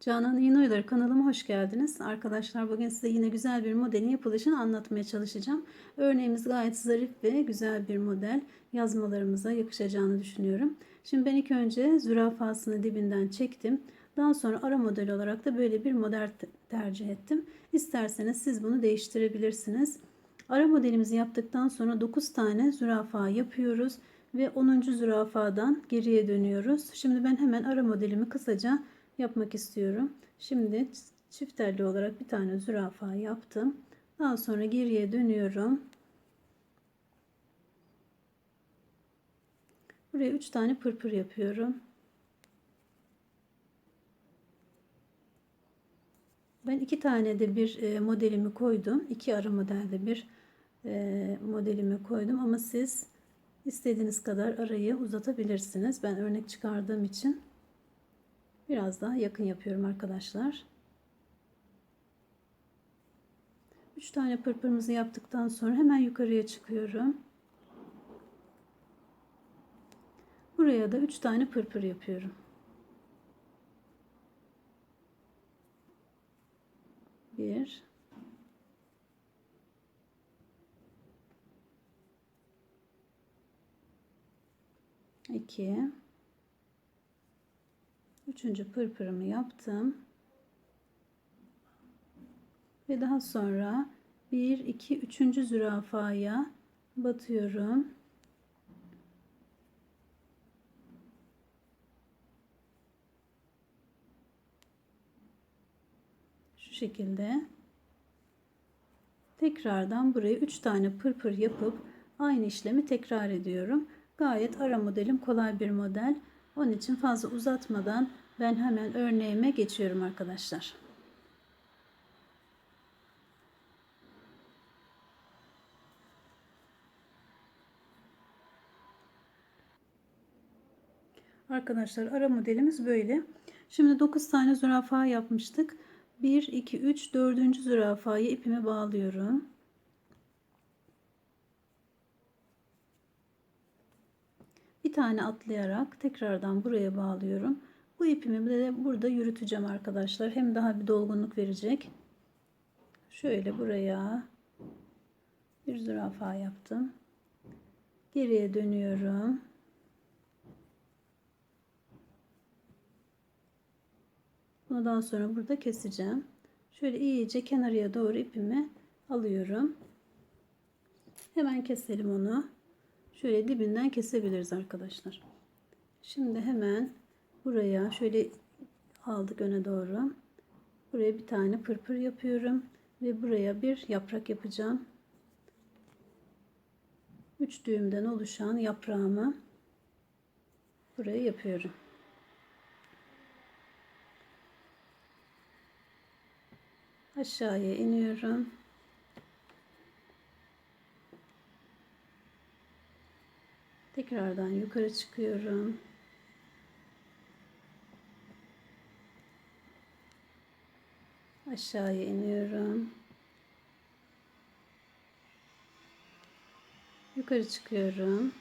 Canan Yeni Oyları kanalıma hoş geldiniz. Arkadaşlar bugün size yine güzel bir modelin yapılışını anlatmaya çalışacağım. Örneğimiz gayet zarif ve güzel bir model. Yazmalarımıza yakışacağını düşünüyorum. Şimdi ben ilk önce zürafasını dibinden çektim. Daha sonra ara model olarak da böyle bir model tercih ettim. İsterseniz siz bunu değiştirebilirsiniz. Ara modelimizi yaptıktan sonra 9 tane zürafa yapıyoruz ve 10. zürafadan geriye dönüyoruz. Şimdi ben hemen ara modelimi kısaca yapmak istiyorum. Şimdi çift telli olarak bir tane zürafa yaptım. Daha sonra geriye dönüyorum. Buraya 3 tane pırpır yapıyorum. Ben iki tane de bir modelimi koydum. İki ara modelde bir modelimi koydum ama siz istediğiniz kadar arayı uzatabilirsiniz. Ben örnek çıkardığım için Biraz daha yakın yapıyorum arkadaşlar. 3 tane pırpırımızı yaptıktan sonra hemen yukarıya çıkıyorum. Buraya da 3 tane pırpır yapıyorum. Bir, iki, Üçüncü pırpırımı yaptım. Ve daha sonra 1, 2, 3. zürafaya batıyorum. Şu şekilde. Tekrardan buraya 3 tane pırpır yapıp aynı işlemi tekrar ediyorum. Gayet ara modelim kolay bir model. Onun için fazla uzatmadan ben hemen örneğime geçiyorum arkadaşlar. Arkadaşlar ara modelimiz böyle. Şimdi 9 tane zürafa yapmıştık. 1, 2, 3, 4. zürafayı ipime bağlıyorum. Bir tane atlayarak tekrardan buraya bağlıyorum. Bu ipimi de burada yürüteceğim arkadaşlar. Hem daha bir dolgunluk verecek. Şöyle buraya bir zürafa yaptım. Geriye dönüyorum. Bunu daha sonra burada keseceğim. Şöyle iyice kenarıya doğru ipimi alıyorum. Hemen keselim onu. Şöyle dibinden kesebiliriz arkadaşlar. Şimdi hemen buraya şöyle aldık öne doğru. Buraya bir tane pırpır yapıyorum ve buraya bir yaprak yapacağım. 3 düğümden oluşan yaprağımı buraya yapıyorum. Aşağıya iniyorum. Tekrardan yukarı çıkıyorum. Aşağıya iniyorum. Yukarı çıkıyorum.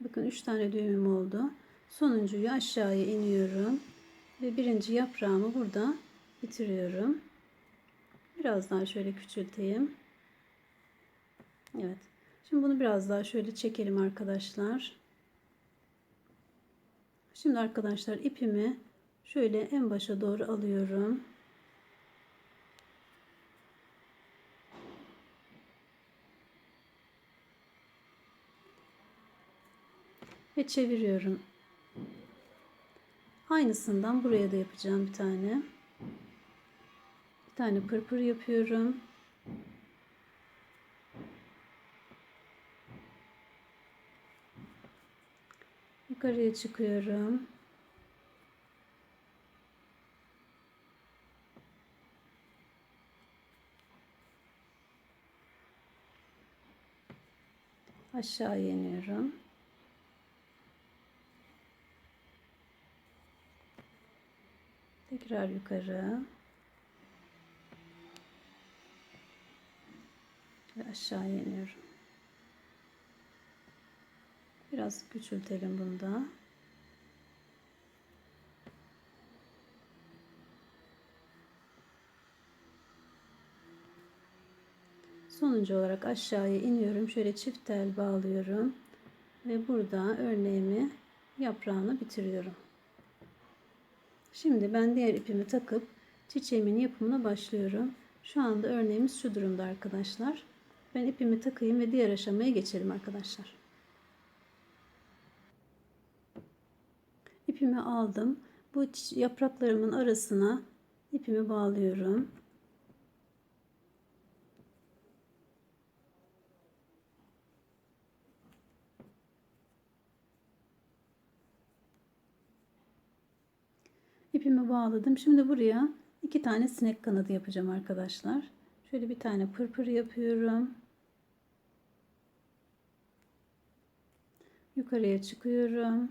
Bakın 3 tane düğümüm oldu. Sonuncuyu aşağıya iniyorum. Ve birinci yaprağımı burada bitiriyorum. Biraz daha şöyle küçülteyim. Evet. Şimdi bunu biraz daha şöyle çekelim arkadaşlar. Şimdi arkadaşlar ipimi şöyle en başa doğru alıyorum. Ve çeviriyorum. Aynısından buraya da yapacağım bir tane. Bir tane pırpır yapıyorum. Yukarıya çıkıyorum. Aşağı iniyorum. Tekrar yukarı. Ve aşağı iniyorum. Biraz küçültelim bunu da. Sonuncu olarak aşağıya iniyorum. Şöyle çift tel bağlıyorum. Ve burada örneğimi yaprağını bitiriyorum. Şimdi ben diğer ipimi takıp çiçeğimin yapımına başlıyorum. Şu anda örneğimiz şu durumda arkadaşlar. Ben ipimi takayım ve diğer aşamaya geçelim arkadaşlar. İpimi aldım. Bu yapraklarımın arasına ipimi bağlıyorum. İpimi bağladım. Şimdi buraya iki tane sinek kanadı yapacağım arkadaşlar. Şöyle bir tane pırpır yapıyorum. Yukarıya çıkıyorum.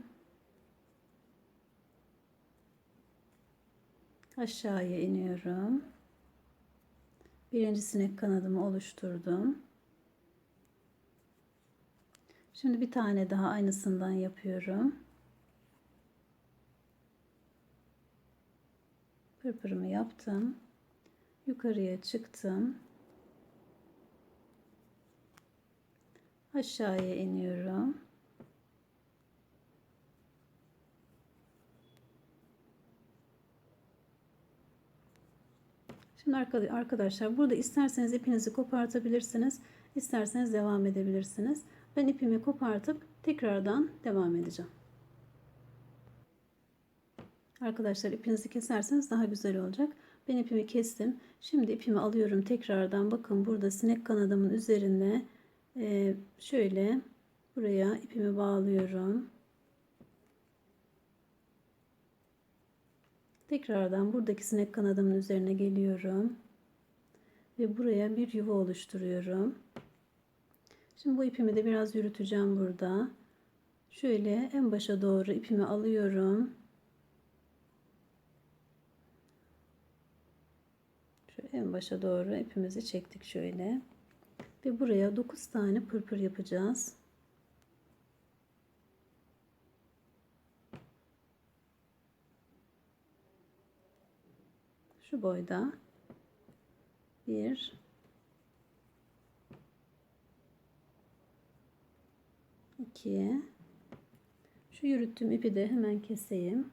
Aşağıya iniyorum. Birinci sinek kanadımı oluşturdum. Şimdi bir tane daha aynısından yapıyorum. Pırpırımı yaptım. Yukarıya çıktım. Aşağıya iniyorum. Şimdi arkadaşlar burada isterseniz ipinizi kopartabilirsiniz. isterseniz devam edebilirsiniz. Ben ipimi kopartıp tekrardan devam edeceğim. Arkadaşlar ipinizi keserseniz daha güzel olacak. Ben ipimi kestim. Şimdi ipimi alıyorum tekrardan. Bakın burada sinek kanadımın üzerine şöyle buraya ipimi bağlıyorum. Tekrardan buradaki sinek kanadımın üzerine geliyorum. Ve buraya bir yuva oluşturuyorum. Şimdi bu ipimi de biraz yürüteceğim burada. Şöyle en başa doğru ipimi alıyorum. Şöyle en başa doğru ipimizi çektik şöyle. Ve buraya 9 tane pırpır yapacağız. Şu boyda. Bir. iki. Şu yürüttüğüm ipi de hemen keseyim.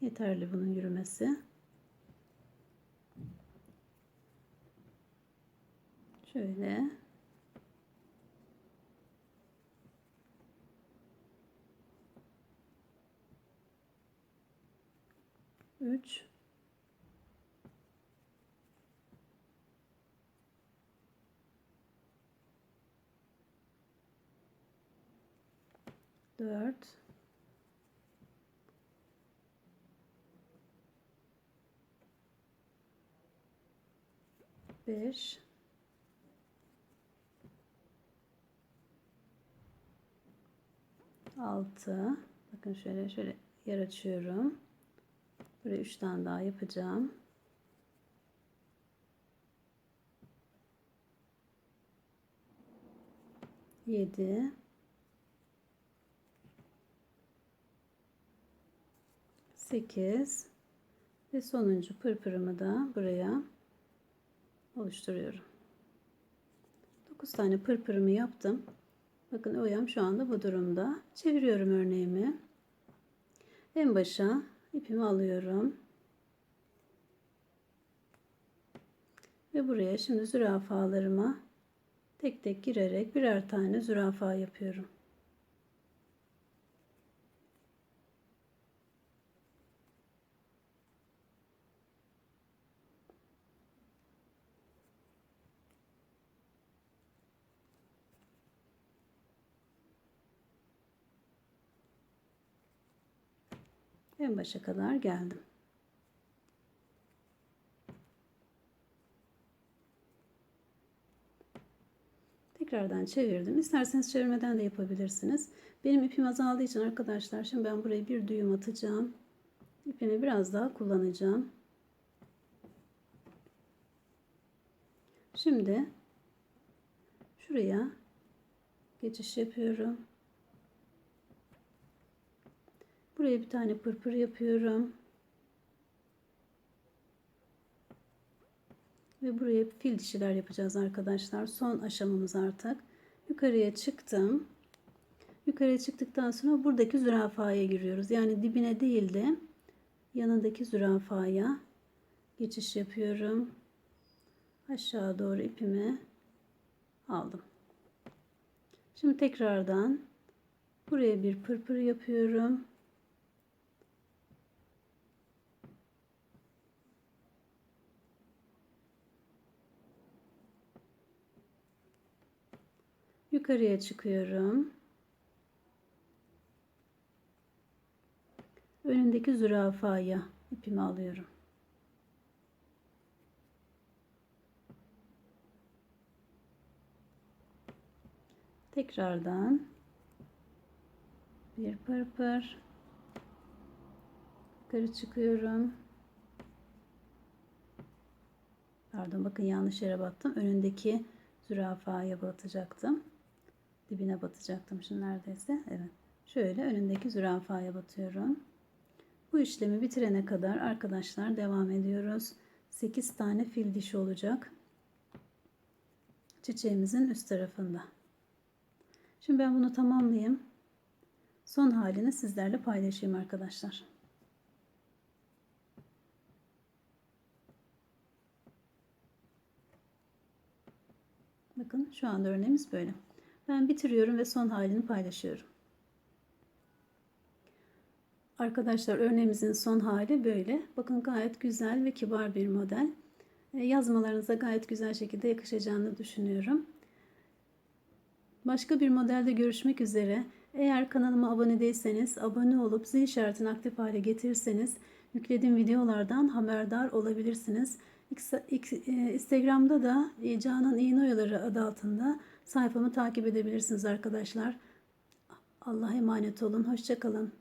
Yeterli bunun yürümesi. Şöyle. Üç. Dört. Beş. 6 bakın şöyle şöyle yer açıyorum buraya 3 tane daha yapacağım yedi sekiz ve sonuncu pırpırımı da buraya oluşturuyorum. 9 tane pırpırımı yaptım. Bakın oyam şu anda bu durumda. Çeviriyorum örneğimi. En başa ipimi alıyorum. Ve buraya şimdi zürafalarıma tek tek girerek birer tane zürafa yapıyorum. En başa kadar geldim. Tekrardan çevirdim. İsterseniz çevirmeden de yapabilirsiniz. Benim ipim azaldığı için arkadaşlar şimdi ben buraya bir düğüm atacağım. İpimi biraz daha kullanacağım. Şimdi şuraya geçiş yapıyorum. Buraya bir tane pırpır yapıyorum. Ve buraya fil dişiler yapacağız arkadaşlar. Son aşamamız artık. Yukarıya çıktım. Yukarıya çıktıktan sonra buradaki zürafaya giriyoruz. Yani dibine değil de yanındaki zürafaya geçiş yapıyorum. Aşağı doğru ipimi aldım. Şimdi tekrardan buraya bir pırpır yapıyorum. Yukarıya çıkıyorum. Önündeki zürafaya ipimi alıyorum. Tekrardan bir pırpır yukarı çıkıyorum. Pardon bakın yanlış yere battım. Önündeki zürafaya batacaktım. Dibine batacaktım şimdi neredeyse. Evet. Şöyle önündeki zürafaya batıyorum. Bu işlemi bitirene kadar arkadaşlar devam ediyoruz. 8 tane fil dişi olacak. Çiçeğimizin üst tarafında. Şimdi ben bunu tamamlayayım. Son halini sizlerle paylaşayım arkadaşlar. Bakın şu anda örneğimiz böyle. Ben bitiriyorum ve son halini paylaşıyorum. Arkadaşlar örneğimizin son hali böyle. Bakın gayet güzel ve kibar bir model. E, yazmalarınıza gayet güzel şekilde yakışacağını düşünüyorum. Başka bir modelde görüşmek üzere. Eğer kanalıma abone değilseniz abone olup zil işaretini aktif hale getirirseniz yüklediğim videolardan haberdar olabilirsiniz. E, Instagram'da da e, Canan İğnoyaları adı altında sayfamı takip edebilirsiniz arkadaşlar. Allah'a emanet olun. Hoşçakalın.